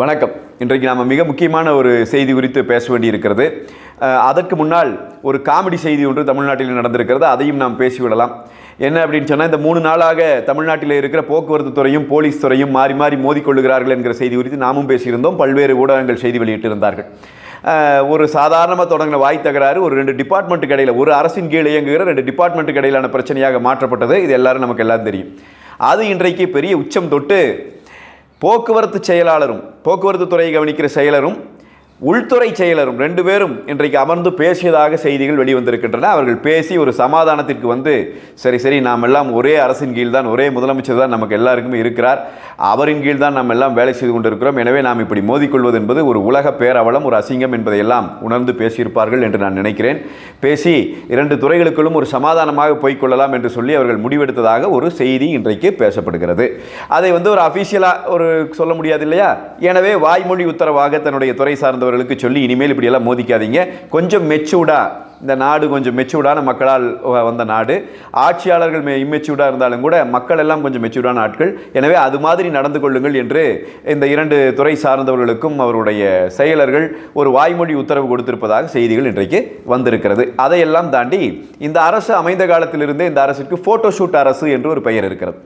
வணக்கம். இன்றைக்கு நாம் மிக முக்கியமான ஒரு செய்தி குறித்து பேச வேண்டியிருக்கிறது. அதற்கு முன்னால் ஒரு காமெடி செய்தி ஒன்று தமிழ்நாட்டில் நடந்திருக்கிறது. அதையும் நாம் பேசிவிடலாம். என்ன அப்படின்னு சொன்னால் இந்த மூணு நாளாக தமிழ்நாட்டில் இருக்கிற போக்குவரத்து துறையும் போலீஸ் துறையும் மாறி மாறி மோதிக்கொள்ளுகிறார்கள் என்கிற செய்தி குறித்து நாமும் பேசியிருந்தோம். பல்வேறு ஊடகங்கள் செய்தி வெளியிட்டிருந்தார்கள். ஒரு சாதாரணமாக தொடங்கின வாய் தகராறு ஒரு ரெண்டு டிபார்ட்மெண்ட்டுக்கு கடையில் ஒரு அரசின் கீழ் இயங்குகிற ரெண்டு டிபார்ட்மெண்ட்டுக்கு இடையிலான பிரச்சனையாக மாற்றப்பட்டது. இது எல்லாரும் நமக்கு எல்லாம் தெரியும். அது இன்றைக்கு பெரிய உச்சம் தொட்டு போக்குவரத்து செயலாளரும் போக்குவரத்து துறையை கவனிக்கிற செயலரும் உள்துறை செயலரும் ரெண்டு பேரும் இன்றைக்கு அமர்ந்து பேசியதாக செய்திகள் வெளிவந்திருக்கின்றன. அவர்கள் பேசி ஒரு சமாதானத்திற்கு வந்து சரி சரி நாம் எல்லாம் ஒரே அரசின் கீழ் தான் ஒரே முதலமைச்சர் தான் நமக்கு எல்லாருக்குமே இருக்கிறார். அவரின் கீழ் தான் நாம் எல்லாம் வேலை செய்து கொண்டிருக்கிறோம். எனவே நாம் இப்படி மோதிக்கொள்வது என்பது ஒரு உலக பேரவலம் ஒரு அசிங்கம் என்பதையெல்லாம் உணர்ந்து பேசியிருப்பார்கள் என்று நான் நினைக்கிறேன். பேசி இரண்டு துறைகளுக்குள்ளும் ஒரு சமாதானமாக போய்க்கொள்ளலாம் என்று சொல்லி அவர்கள் முடிவெடுத்ததாக ஒரு செய்தி இன்றைக்கு பேசப்படுகிறது. அதை வந்து ஒரு அஃபீஷியலாக ஒரு சொல்ல முடியாது இல்லையா? எனவே வாய்மொழி உத்தரவாக தன்னுடைய துறை சார்ந்த சார்ந்தவர்களுக்கு சொல்லி இனிமேல் இப்படியெல்லாம் மோதிக்காதீங்க. கொஞ்சம் மெச்சூர்டாக இந்த நாடு கொஞ்சம் மெச்சூர்டான மக்களால் வந்த நாடு. ஆட்சியாளர்கள் மெ இம்மெச்சூர்டாக இருந்தாலும் கூட மக்கள் எல்லாம் கொஞ்சம் மெச்சூர்டான ஆட்கள். எனவே அது மாதிரி நடந்து கொள்ளுங்கள் என்று இந்த இரண்டு துறை சார்ந்தவர்களுக்கும் அவருடைய செயலர்கள் ஒரு வாய்மொழி உத்தரவு கொடுத்திருப்பதாக செய்திகள் இன்றைக்கு வந்திருக்கிறது. அதையெல்லாம் தாண்டி இந்த அரசு அமைந்த காலத்திலிருந்தே இந்த அரசுக்கு ஃபோட்டோ ஷூட் அரசு என்று ஒரு பெயர் இருக்கிறது.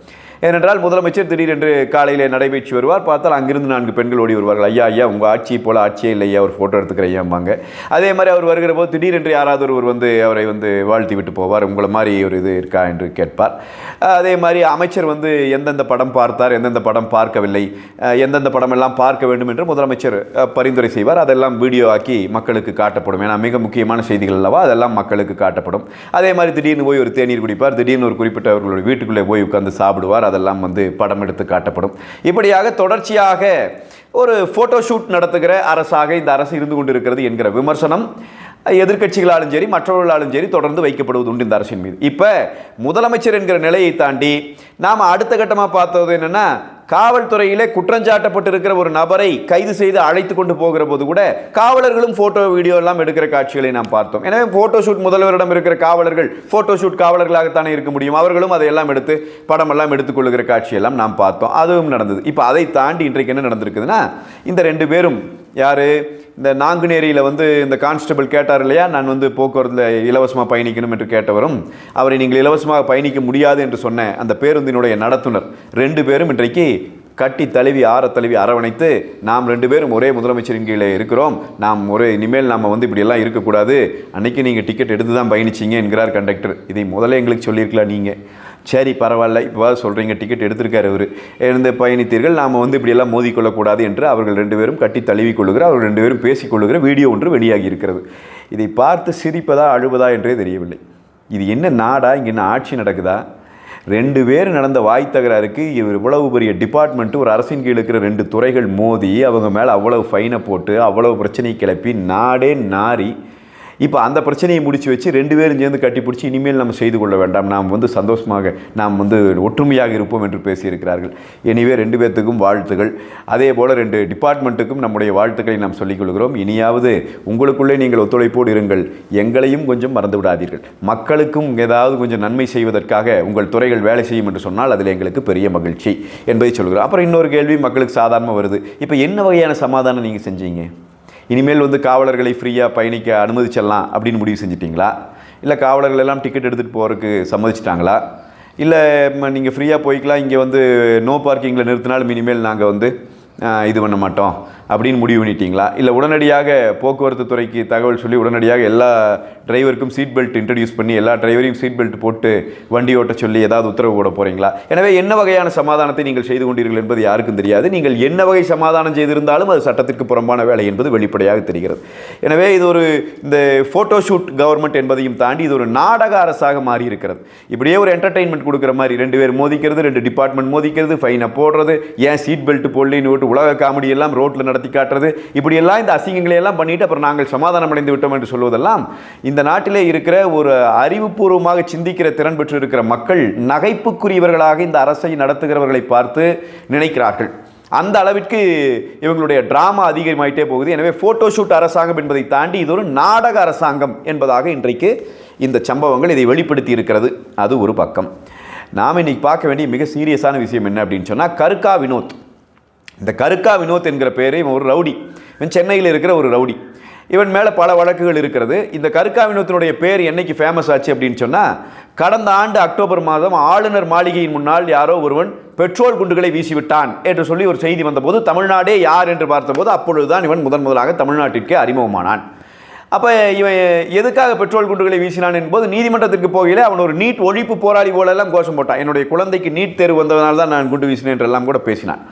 ஏனென்றால் முதலமைச்சர் திடீரென்று காலையிலே நடைபெற்று வருவார். பார்த்தால் அங்கிருந்து நான்கு பெண்கள் ஓடி வருவார்கள். ஐயா ஐயா உங்கள் ஆட்சி போல் ஆட்சியே இல்லை ஐயா ஒரு ஃபோட்டோ எடுத்துக்கிற ஐயாம்பாங்க அதே மாதிரி அவர் வருகிற போது திடீரென்று யாராவது ஒருவர் வந்து அவரை வந்து வாழ்த்தி விட்டு போவார். உங்களை மாதிரி ஒரு இது இருக்கா? என்று கேட்பார். அதே மாதிரி அமைச்சர் வந்து எந்தெந்த படம் பார்த்தார் எந்தெந்த படம் பார்க்கவில்லை எந்தெந்த படமெல்லாம் பார்க்க வேண்டும் என்று முதலமைச்சர் பரிந்துரை செய்வார். அதெல்லாம் வீடியோ ஆக்கி மக்களுக்கு காட்டப்படும். ஏன்னா மிக முக்கியமான செய்திகள் அல்லவா? அதெல்லாம் மக்களுக்கு காட்டப்படும். அதே மாதிரி திடீர்னு போய் ஒரு தேநீர் குடிப்பார். திடீர்னு ஒரு குறிப்பிட்ட அவர்களுடைய வீட்டுக்குள்ளே போய் உட்காந்து சாப்பிடுவார். அதெல்லாம் வந்து படம் எடுத்து காட்டப்படும். இப்படியாக தொடர்ச்சியாக ஒரு ஃபோட்டோ ஷூட் நடத்துகிற அரசாக இந்த அரசு இருந்து கொண்டிருக்கிறது என்கிற விமர்சனம் எதிர்க்கட்சிகளாலும் சரி மற்றவர்களாலும் சரி தொடர்ந்து வைக்கப்படுவது உண்டு இந்த அரசின் மீது. இப்போ முதலமைச்சர் என்கிற நிலையை தாண்டி நாம் அடுத்த கட்டமாக பார்த்தது என்னென்னா காவல்துறையிலே குற்றஞ்சாட்டப்பட்டிருக்கிற ஒரு நபரை கைது செய்து அழைத்து கொண்டு போகிற போது கூட காவலர்களும் போட்டோ வீடியோ எல்லாம் எடுக்கிற காட்சிகளை நாம் பார்த்தோம். எனவே போட்டோ ஷூட் முதல்வரிடம் இருக்கிற காவலர்கள் போட்டோ ஷூட் காவலர்களாகத்தானே இருக்க முடியும். அவர்களும் அதையெல்லாம் எடுத்து படம் எல்லாம் எடுத்துக்கொள்ளுகிற காட்சியெல்லாம் நாம் பார்த்தோம். அதுவும் நடந்தது. இப்போ அதை தாண்டி இன்றைக்கு என்ன நடந்திருக்குதுன்னா இந்த ரெண்டு பேரும் யார்? இந்த நாங்குநேரியில் வந்து இந்த கான்ஸ்டபிள் கேட்டார் இல்லையா? நான் வந்து போக்குவரத்தில் இலவசமாக பயணிக்கணும் என்று கேட்டவரும் அவரை நீங்கள் இலவசமாக பயணிக்க முடியாது என்று சொன்ன அந்த பேருந்தினுடைய நடத்துனர் ரெண்டு பேரும் இன்றைக்கு கட்டி தழுவி ஆற தழுவி அரவணைத்து நாம் ரெண்டு பேரும் ஒரே முதலமைச்சரின் கீழே இருக்கிறோம். நாம் ஒரே இனிமேல் நாம் வந்து இப்படியெல்லாம் இருக்கக்கூடாது. அன்றைக்கி நீங்கள் டிக்கெட் எடுத்து தான் பயணிச்சீங்க என்கிறார் கண்டக்டர் இதை முதல்ல எங்களுக்கு சொல்லியிருக்கலாம் நீங்கள் சரி பரவாயில்ல. இப்போ சொல்கிறீங்க டிக்கெட் எடுத்திருக்காரு அவர். இருந்து பயணித்தீர்கள். நாம் வந்து இப்படியெல்லாம் மோதிக்கொள்ளக்கூடாது என்று அவர்கள் ரெண்டு பேரும் கட்டி தழுவி கொள்ளுகிற அவர்கள் ரெண்டு பேரும் பேசிக்கொள்ளுகிற வீடியோ ஒன்று வெளியாகி இருக்கிறது. இதை பார்த்து சிரிப்பதா அழுவதா என்றே தெரியவில்லை. இது என்ன நாடா? இங்கே என்ன ஆட்சி நடக்குதா? ரெண்டு பேர் நடந்த வாய் தகராறுக்கு இவர் இவ்வளவு பெரிய டிபார்ட்மெண்ட்டு ஒரு அரசின் கீழ் இருக்கிற ரெண்டு துறைகள் மோதி அவங்க மேலே அவ்வளவு ஃபைனை போட்டு அவ்வளவு பிரச்சனையை கிளப்பி நாடே நாரி இப்போ அந்த பிரச்சனையை முடித்து வச்சு ரெண்டு பேரும் சேர்ந்து கட்டி பிடிச்சி இனிமேல் நம்ம செய்து கொள்ள வேண்டாம். நாம் வந்து சந்தோஷமாக நாம் வந்து ஒற்றுமையாக இருப்போம் என்று பேசியிருக்கிறார்கள். எனவே ரெண்டு பேர்த்துக்கும் வாழ்த்துகள். அதே போல் ரெண்டு டிபார்ட்மெண்ட்டுக்கும் நம்முடைய வாழ்த்துக்களை நாம் சொல்லிக்கொள்கிறோம் இனியாவது உங்களுக்குள்ளே நீங்கள் ஒத்துழைப்போடு இருங்கள். எங்களையும் கொஞ்சம் மறந்து விடாதீர்கள். மக்களுக்கும் ஏதாவது கொஞ்சம் நன்மை செய்வதற்காக உங்கள் துறைகள் வேலை செய்யும் என்று சொன்னால் அதில் எங்களுக்கு பெரிய மகிழ்ச்சி என்பதை சொல்கிறோம். அப்புறம் இன்னொரு கேள்வி மக்களுக்கு சாதாரணமாக வருது. இப்போ என்ன வகையான சமாதானம் நீங்கள் செஞ்சீங்க? இனிமேல் வந்து காவலர்களை ஃப்ரீயாக பயணிக்க அனுமதிச்சிடலாம் அப்படின்னு முடிவு செஞ்சிட்டிங்களா? இல்லை காவலர்கள் எல்லாம் டிக்கெட் எடுத்துகிட்டு போகிறதுக்கு சம்மதிச்சிட்டாங்களா? இல்லை நீங்கள் ஃப்ரீயாக போய்க்கலாம் இங்கே வந்து நோ பார்க்கிங்கில் நிறுத்தினாலும் இனிமேல் நாங்கள் வந்து இது பண்ண மாட்டோம். அப்படின்னு முடிவு பண்ணிட்டீங்களா? இல்லை உடனடியாக போக்குவரத்து துறைக்கு தகவல் சொல்லி உடனடியாக எல்லா டிரைவருக்கும் சீட் பெல்ட் இன்ட்ரடியூஸ் பண்ணி எல்லா டிரைவரையும் சீட் பெல்ட் போட்டு வண்டி ஓட்ட சொல்லி ஏதாவது உத்தரவு போட போகிறீங்களா எனவே என்ன வகையான சமாதானத்தை நீங்கள் செய்து கொண்டீர்கள் என்பது யாருக்கும் தெரியாது. நீங்கள் என்ன வகை சமாதானம் செய்திருந்தாலும் அது சட்டத்திற்கு புறம்பான வேலை என்பது வெளிப்படையாக தெரிகிறது. எனவே இது ஒரு இந்த ஃபோட்டோ ஷூட் கவர்மெண்ட் என்பதையும் தாண்டி இது ஒரு நாடக அரசாக மாறி இருக்கிறது இப்படியே ஒரு என்டர்டெயின்மெண்ட் கொடுக்குற மாதிரி ரெண்டு பேர் மோதிக்கிறது ரெண்டு டிபார்ட்மெண்ட் மோதிக்கிறது ஃபைனை போடுறது ஏன் சீட் பெல்ட் போடலின்னு விட்டு உலக காமெடி எல்லாம் ரோட்டில் நடத்தி காட்டுறது. இப்படியெல்லாம் இந்த அசிங்கங்களை எல்லாம் பண்ணிட்டு அப்புறம் நாங்கள் சமாதானம் அடைந்து விட்டோம் என்று சொல்வதெல்லாம் இந்த நாட்டிலே இருக்கிற ஒரு அறிவுபூர்வமாக சிந்திக்கிற திறன் பெற்று இருக்கிற மக்கள் நகைப்புக்குரியவர்களாக இந்த அரசை நடத்துகிறவர்களை பார்த்து நினைக்கிறார்கள். அந்த அளவிற்கு இவங்களுடைய டிராமா அதிகமாயிட்டே போகுது. எனவே ஃபோட்டோ ஷூட் அரசாங்கம் என்பதை தாண்டி இது ஒரு நாடக அரசாங்கம் என்பதாக இன்றைக்கு இந்த சம்பவங்கள் இதை வெளிப்படுத்தி இருக்கிறது. அது ஒரு பக்கம். நாம் இன்னைக்கு பார்க்க வேண்டிய மிக சீரியஸான விஷயம் என்ன அப்படின்னு சொன்னால் கருக்கா வினோத். இந்த கருக்கா வினோத் என்கிற பேர் இவன் ஒரு ரவுடி. இவன் சென்னையில் இருக்கிற ஒரு ரவுடி. இவன் மேலே பல வழக்குகள் இருக்கிறது. இந்த கருக்கா வினோத்தினுடைய பேர் என்னைக்கு ஃபேமஸ் ஆச்சு அப்படின்னு சொன்னால் கடந்த ஆண்டு அக்டோபர் மாதம் ஆளுநர் மாளிகையின் முன்னால் யாரோ ஒருவன் பெட்ரோல் குண்டுகளை வீசிவிட்டான் என்று சொல்லி ஒரு செய்தி வந்தபோது தமிழ்நாடே யார் என்று பார்த்தபோது அப்பொழுதுதான் இவன் முதன் முதலாக தமிழ்நாட்டிற்கு அறிமுகமானான். அப்போ இவன் எதுக்காக பெட்ரோல் குண்டுகளை வீசினான் என்பது நீதிமன்றத்திற்கு போகையிலே அவன் ஒரு நீட் ஒழிப்பு போராளி போலெல்லாம் கோஷம் போட்டான். என்னுடைய குழந்தைக்கு நீட் தேர்வு வந்ததனால தான் நான் குண்டு வீசினேன் என்றெல்லாம் கூட பேசினான்.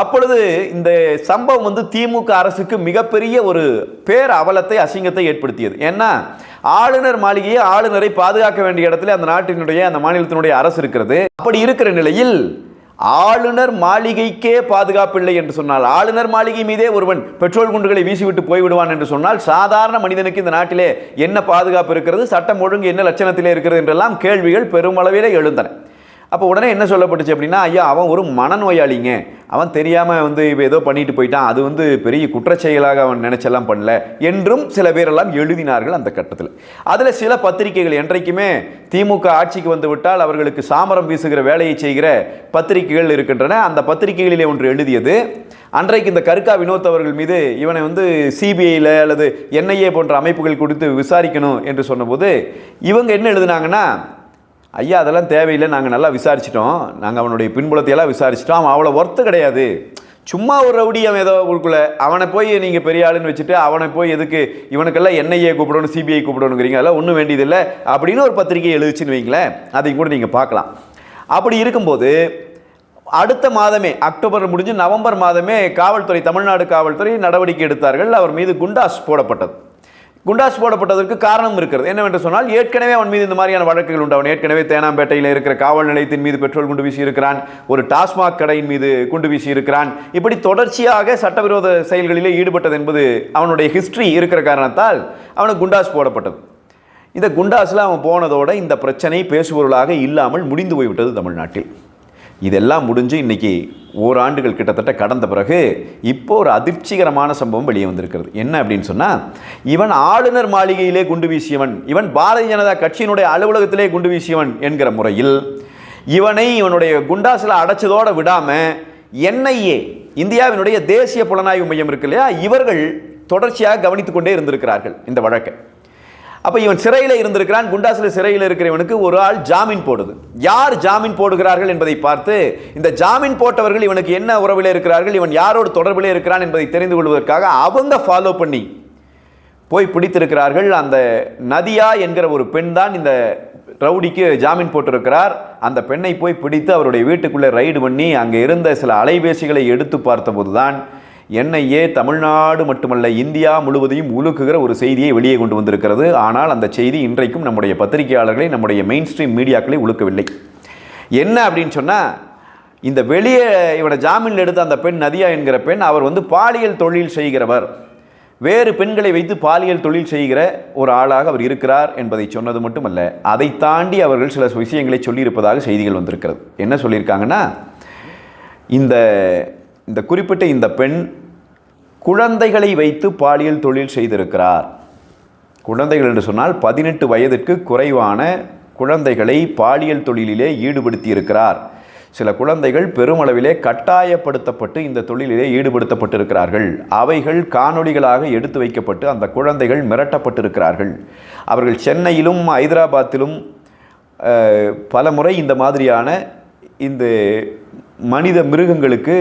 அப்பொழுது இந்த சம்பவம் வந்து திமுக அரசுக்கு மிகப்பெரிய ஒரு பேர் அவலத்தை அசிங்கத்தை ஏற்படுத்தியது. ஏன்னா ஆளுநர் மாளிகையை ஆளுநரை பாதுகாக்க வேண்டிய இடத்துல அந்த நாட்டினுடைய அந்த மாநிலத்தினுடைய அரசு இருக்கிறது. அப்படி இருக்கிற நிலையில் ஆளுநர் மாளிகைக்கே பாதுகாப்பில்லை என்று சொன்னால் ஆளுநர் மாளிகை மீதே ஒருவன் பெட்ரோல் குண்டுகளை வீசிவிட்டு போய்விடுவான் என்று சொன்னால் சாதாரண மனிதனுக்கு இந்த நாட்டிலே என்ன பாதுகாப்பு இருக்கிறது? சட்டம் ஒழுங்கு என்ன லட்சணத்திலே இருக்கிறது என்றெல்லாம் கேள்விகள் பெருமளவிலே எழுந்தன. அப்போ உடனே என்ன சொல்லப்பட்டுச்சு அப்படின்னா ஐயா அவன் ஒரு மனநோயாளிங்க. அவன் தெரியாமல் வந்து இப்போ ஏதோ பண்ணிட்டு போயிட்டான். அது வந்து பெரிய குற்றச்செயலாக அவன் நினைச்செல்லாம் பண்ணல. என்றும் சில பேரெல்லாம் எழுதினார்கள் அந்த கட்டத்தில். அதில் சில பத்திரிகைகள் என்றைக்குமே திமுக ஆட்சிக்கு வந்து விட்டால் அவர்களுக்கு சாமரம் வீசுகிற வேலையை செய்கிற பத்திரிகைகள் இருக்கின்றன. அந்த பத்திரிகைகளிலே ஒன்று எழுதியது. அன்றைக்கு இந்த கருக்கா வினோத் அவர்கள் மீது இவனை வந்து சிபிஐயில் அல்லது என்ஐஏ போன்ற அமைப்புகள் கொடுத்து விசாரிக்கணும் என்று சொன்னபோது இவங்க என்ன எழுதினாங்கன்னா ஐயா அதெல்லாம் தேவையில்லை. நாங்கள் நல்லா விசாரிச்சிட்டோம். நாங்கள் அவனுடைய பின்புலத்தையெல்லாம் விசாரிச்சிட்டோம். அவன் அவ்வளோ ஒர்த்து கிடையாது. சும்மா ஒரு ரவுடி அவன் ஏதோ ஊருக்குள்ள. அவனை போய் நீங்கள் பெரிய ஆளுன்னு வச்சுட்டு அவனை போய் எதுக்கு? இவனுக்கெல்லாம் என்ஐஏ கூப்பிடணும் சிபிஐ கூப்பிடணுங்கிறீங்க. அதெல்லாம் ஒன்றும் வேண்டியதில்லை. அப்படின்னு ஒரு பத்திரிகை எழுதிச்சின்னு வைங்களேன். அதையும் கூட நீங்கள் பார்க்கலாம். அப்படி இருக்கும்போது அடுத்த மாதமே அக்டோபர் முடிஞ்சு நவம்பர் மாதமே காவல்துறை தமிழ்நாடு காவல்துறை நடவடிக்கை எடுத்தார்கள். அவர் மீது குண்டாஸ் போடப்பட்டது. குண்டாஸ் போடப்பட்டதற்கு காரணம் இருக்கிறது. என்னவென்று சொன்னால் ஏற்கனவே அவன் மீது இந்த மாதிரியான வழக்குகள் உண்டு. அவன் ஏற்கனவே தேனாம்பேட்டையில் இருக்கிற காவல் நிலையத்தின் மீது பெட்ரோல் குண்டு வீசி இருக்கிறான் ஒரு டாஸ்மாக் கடையின் மீது குண்டு வீசி இருக்கிறான் இப்படி தொடர்ச்சியாக சட்டவிரோத செயல்களிலே ஈடுபட்டது என்பது அவனுடைய ஹிஸ்டரி இருக்கிற காரணத்தால் அவனுக்கு குண்டாஸ் போடப்பட்டது. இந்த குண்டாஸில் அவன் போனதோட இந்த பிரச்சனை பேசுபொருளாக இல்லாமல் முடிந்து போய்விட்டது தமிழ்நாட்டில். இதெல்லாம் முடிஞ்சு இன்றைக்கி ஓராண்டுகள் கிட்டத்தட்ட கடந்த பிறகு இப்போ ஒரு அதிர்ச்சிகரமான சம்பவம் வெளியே வந்திருக்கிறது. என்ன அப்படின்னு சொன்னால் இவன் ஆளுநர் மாளிகையிலே குண்டு வீசியவன் இவன் பாரதிய ஜனதா கட்சியினுடைய அலுவலகத்திலே குண்டு வீசியவன் என்கிற முறையில் இவனை இவனுடைய குண்டாசில அடைச்சதோடு விடாமல் என்ஐஏ இந்தியாவினுடைய தேசிய புலனாய்வு மையம் இருக்கு இல்லையா? இவர்கள் தொடர்ச்சியாக கவனித்துக்கொண்டே இருந்திருக்கிறார்கள் இந்த வழக்கை. அப்போ இவன் சிறையில் இருந்திருக்கிறான் குண்டாசில் சிறையில் இருக்கிறவனுக்கு ஒரு ஆள் ஜாமீன் போடுது. யார் ஜாமீன் போடுகிறார்கள் என்பதை பார்த்து இந்த ஜாமீன் போட்டவர்கள் இவனுக்கு என்ன உறவில் இருக்கிறார்கள் இவன் யாரோடு தொடர்பிலே இருக்கிறான் என்பதை தெரிந்து கொள்வதற்காக அவங்க ஃபாலோ பண்ணி போய் பிடித்திருக்கிறார்கள். அந்த நதியா என்கிற ஒரு பெண் தான் இந்த ரவுடிக்கு ஜாமீன் போட்டிருக்கிறார். அந்த பெண்ணை போய் பிடித்து அவருடைய வீட்டுக்குள்ளே ரைடு பண்ணி அங்கே இருந்த சில அலைபேசிகளை எடுத்து பார்த்தபோது தான் என்ஐஏ தமிழ்நாடு மட்டுமல்ல இந்தியா முழுவதையும் உலுக்குகிற ஒரு செய்தியை வெளியே கொண்டு வந்திருக்கிறது. ஆனால் அந்த செய்தி இன்றைக்கும் நம்முடைய பத்திரிகையாளர்களை நம்முடைய மெயின் ஸ்ட்ரீம் மீடியாக்களை உழுக்கவில்லை என்ன அப்படின்னு சொன்னால் இந்த வெளியே இவனை ஜாமீனில் எடுத்த அந்த பெண் நதியா என்கிற பெண் அவர் வந்து பாலியல் தொழில் செய்கிறவர். வேறு பெண்களை வைத்து பாலியல் தொழில் செய்கிற ஒரு ஆளாக அவர் இருக்கிறார் என்பதை சொன்னது மட்டுமல்ல அதை தாண்டி அவர்கள் சில விஷயங்களை சொல்லியிருப்பதாக செய்திகள் வந்திருக்கிறது. என்ன சொல்லியிருக்காங்கன்னா இந்த இந்த குறிப்பிட்ட இந்த பெண் குழந்தைகளை வைத்து பாலியல் தொழில் செய்திருக்கிறார். குழந்தைகள் என்று சொன்னால் பதினெட்டு வயதிற்கு குறைவான குழந்தைகளை பாலியல் தொழிலிலே ஈடுபடுத்தியிருக்கிறார். சில குழந்தைகள் பெருமளவிலே கட்டாயப்படுத்தப்பட்டு இந்த தொழிலிலே ஈடுபடுத்தப்பட்டிருக்கிறார்கள். அவைகள் காணொளிகளாக எடுத்து வைக்கப்பட்டு அந்த குழந்தைகள் மிரட்டப்பட்டிருக்கிறார்கள். அவர்கள் சென்னையிலும் ஹைதராபாத்திலும் பல முறை இந்த மாதிரியான இந்த மனித மிருகங்களுக்கு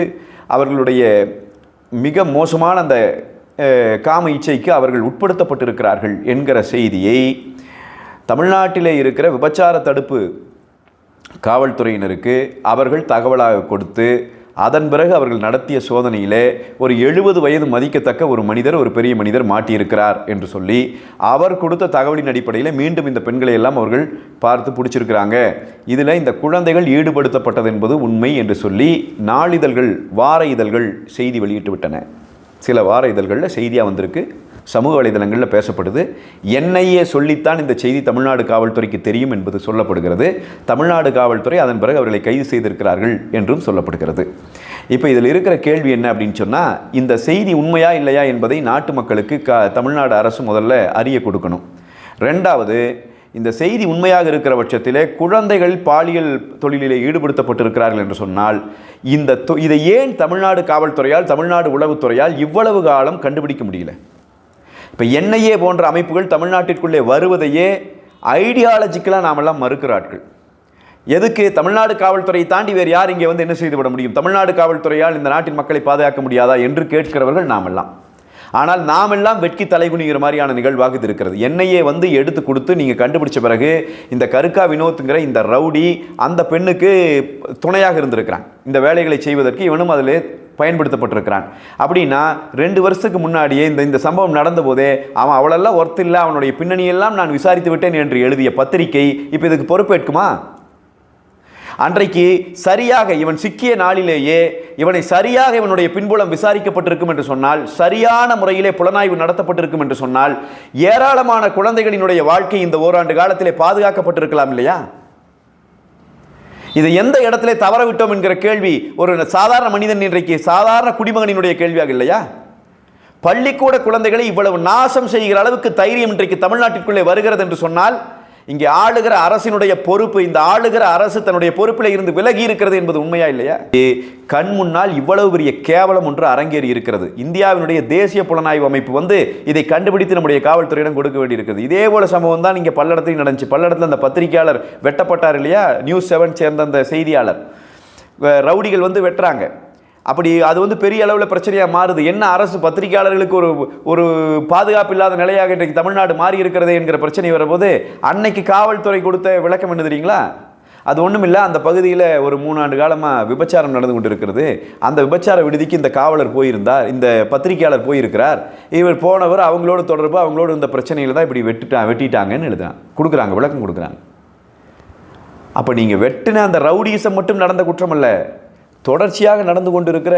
அவர்களுடைய மிக மோசமான அந்த காம இச்சைக்கு அவர்கள் உட்படுத்தப்பட்டிருக்கிறார்கள் என்கிற செய்தியை தமிழ்நாட்டிலே இருக்கிற விபச்சார தடுப்பு காவல்துறையினருக்கு அவர்கள் தகவலாக கொடுத்து அதன் பிறகு அவர்கள் நடத்திய சோதனையிலே ஒரு எழுபது வயது மதிக்கத்தக்க ஒரு மனிதர் ஒரு பெரிய மனிதர் மாட்டியிருக்கிறார் என்று சொல்லி அவர் கொடுத்த தகவலின் அடிப்படையில் மீண்டும் இந்த பெண்களை எல்லாம் அவர்கள் பார்த்து பிடிச்சிருக்கிறாங்க. இதில் இந்த குழந்தைகள் ஈடுபடுத்தப்பட்டது என்பது உண்மை என்று சொல்லி நாளிதழ்கள் வார இதழ்கள் செய்தி வெளியிட்டு விட்டன. சில வார இதழ்களில் செய்தியாக வந்திருக்கு. சமூக வலைதளங்களில் பேசப்படுது. என்னையே சொல்லித்தான் இந்த செய்தி தமிழ்நாடு காவல்துறைக்கு தெரியும் என்பது சொல்லப்படுகிறது. தமிழ்நாடு காவல்துறை அதன் பிறகு அவர்களை கைது செய்திருக்கிறார்கள் என்றும் சொல்லப்படுகிறது. இப்போ இதில் இருக்கிற கேள்வி என்ன அப்படின்னு சொன்னால் இந்த செய்தி உண்மையா இல்லையா என்பதை நாட்டு மக்களுக்கு க தமிழ்நாடு அரசு முதல்ல அறிய கொடுக்கணும். ரெண்டாவது இந்த செய்தி உண்மையாக இருக்கிற பட்சத்திலே குழந்தைகள் பாலியல் தொழிலிலே ஈடுபடுத்தப்பட்டிருக்கிறார்கள் என்று சொன்னால் இந்த தொ- இதை ஏன் தமிழ்நாடு காவல்துறையால் தமிழ்நாடு உளவுத்துறையால் இவ்வளவு காலம் கண்டுபிடிக்க முடியல? இப்போ என்ஐஏ போன்ற அமைப்புகள் தமிழ்நாட்டிற்குள்ளே வருவதையே ஐடியாலஜிக்கலாக நாமெல்லாம் மறுக்கிற ஆட்கள் எதுக்கு? தமிழ்நாடு காவல்துறையை தாண்டி வேறு யார் இங்கே வந்து என்ன செய்துவிட முடியும்? தமிழ்நாடு காவல்துறையால் இந்த நாட்டின் மக்களை பாதுகாக்க முடியாதா என்று கேட்கிறவர்கள் நாமெல்லாம். ஆனால் நாமெல்லாம் வெட்கி தலைகுனிங்கிற மாதிரியான நிகழ்வாக இது இருக்கிறது. என்னையே வந்து எடுத்து கொடுத்து நீங்கள் கண்டுபிடிச்ச பிறகு இந்த கருக்கா வினோத்துங்கிற இந்த ரவுடி அந்த பெண்ணுக்கு துணையாக இருந்திருக்கிறான். இந்த வேலைகளை செய்வதற்கு இவனும் அதில் பயன்படுத்தப்பட்டிருக்கிறான். அப்படின்னா ரெண்டு வருஷத்துக்கு முன்னாடியே இந்த இந்த சம்பவம் நடந்த போதே அவன் அவளெல்லாம் ஒர்த்து இல்லை அவனுடைய பின்னணியெல்லாம் நான் விசாரித்து விட்டேன் என்று எழுதிய பத்திரிகை இப்போ இதுக்கு பொறுப்பேற்குமா? அன்றைக்கு சரியாக இவன் சிக்கிய நாளிலேயே இவனை சரியாக இவனுடைய பின்புலம் விசாரிக்கப்பட்டிருக்கும் என்று சொன்னால் சரியான முறையிலே புலனாய்வு நடத்தப்பட்டிருக்கும் என்று சொன்னால் ஏராளமான குழந்தைகளினுடைய வாழ்க்கை இந்த ஓராண்டு காலத்திலே பாதுகாக்கப்பட்டிருக்கலாம் இல்லையா? இது எந்த இடத்துல தவற விட்டோம் என்கிற கேள்வி ஒரு சாதாரண மனிதன் இன்றைக்கு சாதாரண குடிமகனினுடைய கேள்வியாக இல்லையா? பள்ளிக்கூட குழந்தைகளை இவ்வளவு நாசம் செய்கிற அளவுக்கு தைரியம் இன்றைக்கு தமிழ்நாட்டிற்குள்ளே வருகிறது என்று சொன்னால் இங்கே ஆளுகிற அரசினுடைய பொறுப்பு இந்த ஆளுகிற அரசு தன்னுடைய பொறுப்பில் இருந்து விலகி இருக்கிறது என்பது உண்மையா இல்லையா? ஏ, கண் முன்னால் இவ்வளவு பெரிய கேவலம் ஒன்று அரங்கேறி இருக்கிறது. இந்தியாவினுடைய தேசிய புலனாய்வு அமைப்பு வந்து இதை கண்டுபிடித்து நம்முடைய காவல்துறையிடம் கொடுக்க வேண்டியிருக்கிறது. இதே போல சம்பவம் தான் இங்கே பல்லடத்தில் நடந்துச்சு. பல்லடத்தில் அந்த பத்திரிகையாளர் வெட்டப்பட்டார் இல்லையா? நியூஸ் செவன் சேர்ந்த அந்த செய்தியாளர். ரவுடிகள் வந்து வெட்டுறாங்க. அப்படி அது வந்து பெரிய அளவில் பிரச்சனையாக மாறுது. என்ன அரசு பத்திரிகையாளர்களுக்கு ஒரு ஒரு பாதுகாப்பு இல்லாத நிலையாக இன்றைக்கு தமிழ்நாடு மாறி இருக்கிறது என்கிற பிரச்சனை வரும்போது அன்னைக்கு காவல்துறை கொடுத்த விளக்கம் என்ன தெரியுங்களா? அது ஒன்றும் இல்லை அந்த பகுதியில் ஒரு மூணாண்டு காலமாக விபச்சாரம் நடந்து கொண்டு இருக்கிறது அந்த விபச்சார விடுதிக்கு இந்த காவலர் போயிருந்தார் இந்த பத்திரிகையாளர் போயிருக்கிறார். இவர் போனவர் அவங்களோட தொடர்பு அவங்களோட இந்த பிரச்சனையில் தான் இப்படி வெட்டுட்டா வெட்டிட்டாங்கன்னு எழுதுறாங்க கொடுக்குறாங்க விளக்கம் கொடுக்குறாங்க. அப்போ நீங்கள் வெட்டின அந்த ரவுடிசம் மட்டும் நடந்த குற்றம் இல்லை தொடர்ச்சியாக நடந்து கொண்டிருக்கிற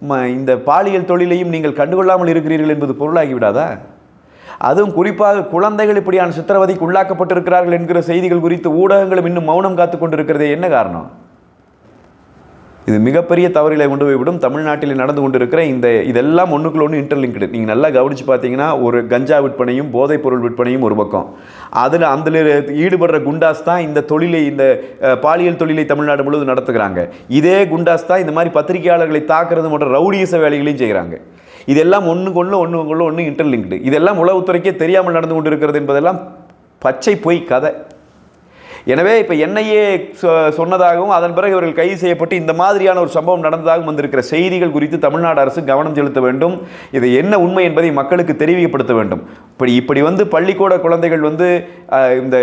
ம- இந்த பாலியல் தொழிலையும் நீங்கள் கண்டுகொள்ளாமல் இருக்கிறீர்கள் என்பது பொருளாகிவிடாதா? அதுவும் குறிப்பாக குழந்தைகள் இப்படியான சித்திரவதைக்கு உள்ளாக்கப்பட்டிருக்கிறார்கள் என்கிற செய்திகள் குறித்து ஊடகங்களும் இன்னும் மௌனம் காத்து கொண்டிருக்கிறதே என்ன காரணம்? இது மிகப்பெரிய தவறிலை கொண்டு போய்விடும் தமிழ்நாட்டில் நடந்து கொண்டிருக்கிற இந்த இதெல்லாம் ஒன்றுக்குள்ள ஒன்று இன்டர்லிங்க்டு நீங்கள் நல்லா கவனித்து பார்த்தீங்கன்னா ஒரு கஞ்சா விற்பனையும் போதைப் பொருள் விற்பனையும் ஒரு பக்கம். அதில் அதில் ஈடுபடுற குண்டாஸ் தான் இந்த தொழிலை இந்த பாலியல் தொழிலை தமிழ்நாடு முழுவதும் நடத்துகிறாங்க. இதே குண்டாஸ் தான் இந்த மாதிரி பத்திரிகையாளர்களை தாக்குறது போன்ற ரவுடியச வேலைகளையும் செய்கிறாங்க. இதெல்லாம் ஒன்றுக்கு ஒன்று ஒன்றுக்குள்ள ஒன்று இன்டர்லிங்க்டு இதெல்லாம் உளவுத்துறைக்கே தெரியாமல் நடந்து கொண்டிருக்கிறது என்பதெல்லாம் பச்சை பொய் கதை. எனவே இப்போ என்ஐஏ சொன்னதாகவும் அதன் பிறகு இவர்கள் கைது செய்யப்பட்டு இந்த மாதிரியான ஒரு சம்பவம் நடந்ததாகவும் வந்திருக்கிற செய்திகள் குறித்து தமிழ்நாடு அரசு கவனம் செலுத்த வேண்டும். இது என்ன உண்மை என்பதை மக்களுக்கு தெரிவிக்கப்படுத்த வேண்டும். இப்படி இப்படி வந்து பள்ளிக்கூட குழந்தைகள் வந்து இந்த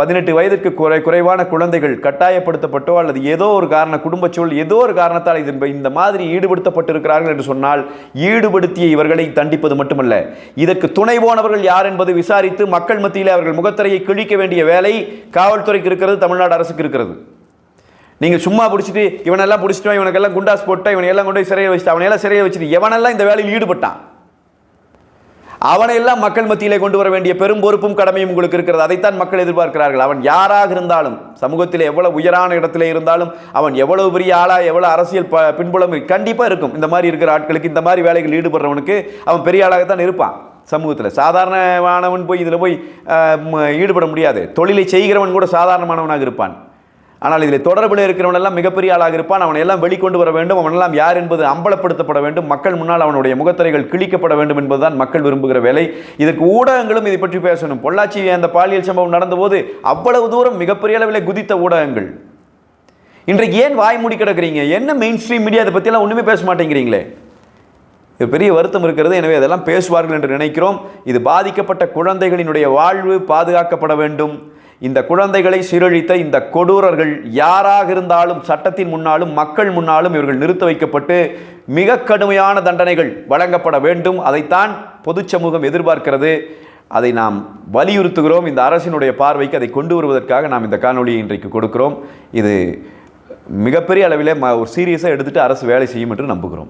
பதினெட்டு வயதிற்கு குறை குறைவான குழந்தைகள் கட்டாயப்படுத்தப்பட்டோ அல்லது ஏதோ ஒரு காரண குடும்ப சூழல் ஏதோ ஒரு காரணத்தால் இது இந்த மாதிரி ஈடுபடுத்தப்பட்டிருக்கிறார்கள் என்று சொன்னால் ஈடுபடுத்திய இவர்களை தண்டிப்பது மட்டுமல்ல. இதற்கு துணை போனவர்கள் யார் என்பது விசாரித்து மக்கள் மத்தியில் அவர்கள் முகத்திரையை கிழிக்க வேண்டிய வேலை காவல்துறைக்கு இருக்கிறது தமிழ்நாடு அரசுக்கு இருக்கிறது. நீங்கள் சும்மா பிடிச்சிட்டு இவனெல்லாம் பிடிச்சிட்டு இவனுக்கெல்லாம் குண்டாஸ் போட்டு இவனையெல்லாம் கொண்டு போய் சிறையை வச்சுட்டு அவனையெல்லாம் சிறையை வச்சுட்டு எவனெல்லாம் இந்த வேலையில் ஈடுபட்டான். அவனையெல்லாம் மக்கள் மத்தியிலே கொண்டு வர வேண்டிய பெரும் பொறுப்பும் கடமையும் உங்களுக்கு இருக்கிறது. அதைத்தான் மக்கள் எதிர்பார்க்கிறார்கள். அவன் யாராக இருந்தாலும் சமூகத்தில் எவ்வளவு உயரான இடத்திலே இருந்தாலும் அவன் எவ்வளவு பெரிய ஆளா எவ்வளவு அரசியல் ப பின்புலம் கண்டிப்பாக இருக்கும். இந்த மாதிரி இருக்கிற ஆட்களுக்கு இந்த மாதிரி வேலைகள் ஈடுபடுறவனுக்கு அவன் பெரிய ஆளாகத்தான் இருப்பான் சமூகத்தில். சாதாரணமானவன் போய் இதில் போய் ஈடுபட முடியாது. தொழிலை செய்கிறவன் கூட சாதாரணமானவனாக இருப்பான். ஆனால் இதில் தொடர்பில் இருக்கிறவனெல்லாம் மிகப்பெரிய ஆளாக இருப்பான். அவனை எல்லாம் வெளிக்கொண்டு வர வேண்டும். அவனெல்லாம் யார் என்பது அம்பலப்படுத்தப்பட வேண்டும். மக்கள் முன்னால் அவனுடைய முகத்திரைகள் கிழிக்கப்பட வேண்டும் என்பதுதான் மக்கள் விரும்புகிற வேலை. இதற்கு ஊடகங்களும் இதை பற்றி பேசணும். பொள்ளாச்சி அந்த பாலியல் சம்பவம் நடந்தபோது அவ்வளவு தூரம் மிகப்பெரிய அளவில் குதித்த ஊடகங்கள். இன்றைக்கு ஏன் வாய் மூடி கிடக்குறீங்க? என்ன மெயின் ஸ்ட்ரீம் மீடியா அதை பற்றியெல்லாம் ஒன்றுமே பேச மாட்டேங்கிறீங்களே? இது பெரிய வருத்தம் இருக்கிறது. எனவே அதெல்லாம் பேசுவார்கள் என்று நினைக்கிறோம். இது பாதிக்கப்பட்ட குழந்தைகளினுடைய வாழ்வு பாதுகாக்கப்பட வேண்டும். இந்த குழந்தைகளை சீரழித்த இந்த கொடூரர்கள் யாராக இருந்தாலும் சட்டத்தின் முன்னாலும் மக்கள் முன்னாலும் இவர்கள் நிறுத்த வைக்கப்பட்டு மிக கடுமையான தண்டனைகள் வழங்கப்பட வேண்டும். அதைத்தான் பொது சமூகம் எதிர்பார்க்கிறது. அதை நாம் வலியுறுத்துகிறோம். இந்த அரசினுடைய பார்வைக்கு அதை கொண்டு வருவதற்காக நாம் இந்த காணொலியை இன்றைக்கு கொடுக்கிறோம். இது மிகப்பெரிய அளவிலே ம- ஒரு சீரியஸாக எடுத்துகிட்டு அரசு வேலை செய்யும் என்று நம்புகிறோம்.